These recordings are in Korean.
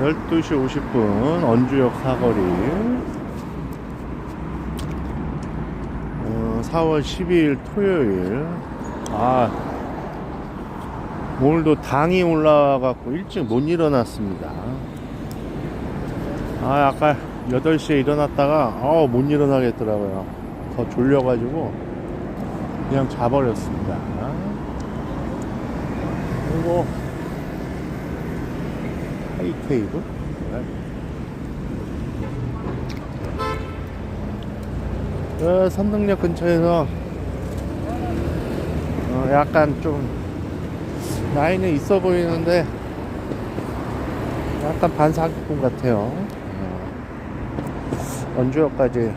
12시 50분 언주역 사거리. 어, 4월 12일 토요일. 아 오늘도 당이 올라와갖고 일찍 못 일어났습니다. 아 아까 8시에 일어났다가 어, 못 일어나겠더라고요. 더 졸려가지고 그냥 자버렸습니다. 그리고 하이 테이블 어, 선릉역 근처에서 어, 약간 좀 나이는 있어 보이는데 약간 반사기꾼 같아요. 어, 원주역까지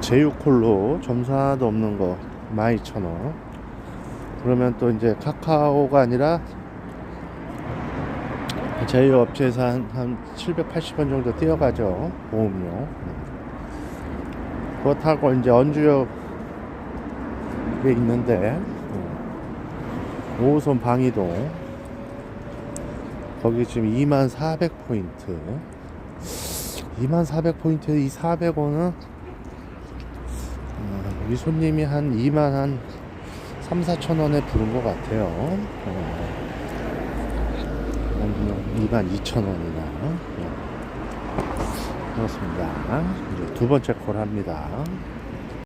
제휴콜로 점수 하나도 없는 거 12,000원. 그러면 또 이제 카카오가 아니라 제휴업체에서 한, 한 780원 정도 뛰어가죠. 보험료. 그렇다고 이제 언주역에 있는데 어, 5호선 방이동 거기 지금 2400포인트 2400포인트에 이 400원은 어, 우리 손님이 한 2만 한 3, 4천 원에 부른 것 같아요 어, 2만 2천 원이나. 어, 그렇습니다. 이제 두 번째 콜 합니다